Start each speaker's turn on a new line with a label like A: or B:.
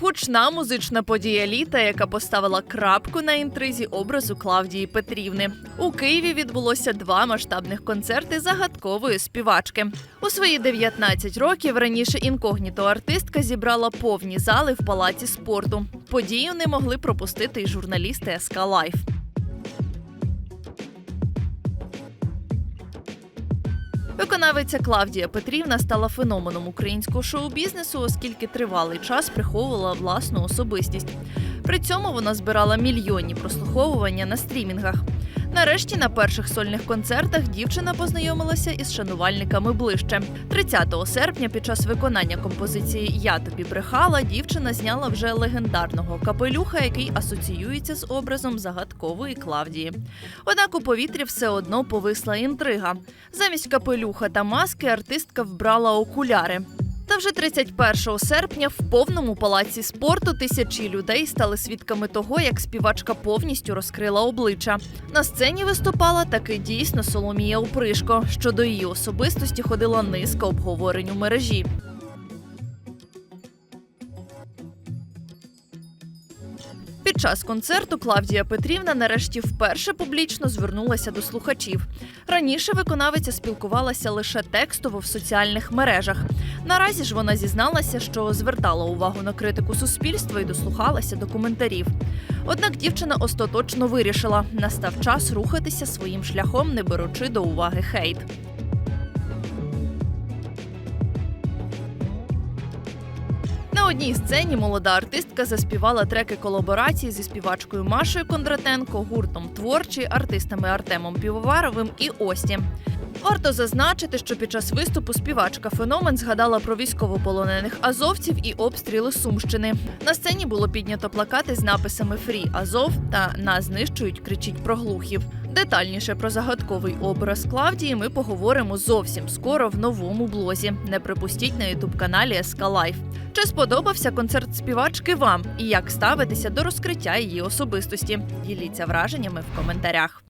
A: Гучна музична подія літа, яка поставила крапку на інтризі образу Клавдії Петрівни. У Києві відбулося два масштабних концерти загадкової співачки. У свої 19 років раніше інкогніто артистка зібрала повні зали в палаці спорту. Подію не могли пропустити й журналісти СК Лайф. Виконавиця Клавдія Петрівна стала феноменом українського шоу-бізнесу, оскільки тривалий час приховувала власну особистість. При цьому вона збирала мільйонні прослуховування на стрімінгах. Нарешті на перших сольних концертах дівчина познайомилася із шанувальниками ближче. 30 серпня, під час виконання композиції Я тобі брехала, дівчина зняла вже легендарного капелюха, який асоціюється з образом загадкової Клавдії. Однак у повітрі все одно повисла інтрига. Замість капелюха та маски артистка вбрала окуляри. Та вже 31 серпня в повному палаці спорту тисячі людей стали свідками того, як співачка повністю розкрила обличчя. На сцені виступала таки дійсно Соломія Упришко. Щодо її особистості ходила низка обговорень у мережі. Час концерту Клавдія Петрівна нарешті вперше публічно звернулася до слухачів. Раніше виконавиця спілкувалася лише текстово в соціальних мережах. Наразі ж вона зізналася, що звертала увагу на критику суспільства і дослухалася до коментарів. Однак дівчина остаточно вирішила, настав час рухатися своїм шляхом, не беручи до уваги хейт. Одній сцені молода артистка заспівала треки колаборації зі співачкою Машою Кондратенко, гуртом творчі, артистами Артемом Півоваровим і Ості. Варто зазначити, що під час виступу співачка феномен згадала про військовополонених азовців і обстріли Сумщини. На сцені було піднято плакати з написами Фрі Азов та Нас знищують, кричіть про глухів. Детальніше про загадковий образ Клавдії ми поговоримо зовсім скоро в новому блозі. Не припустіть на ютуб каналі СК Лайф. Чи сподобався концерт співачки вам і як ставитися до розкриття її особистості? Діліться враженнями в коментарях.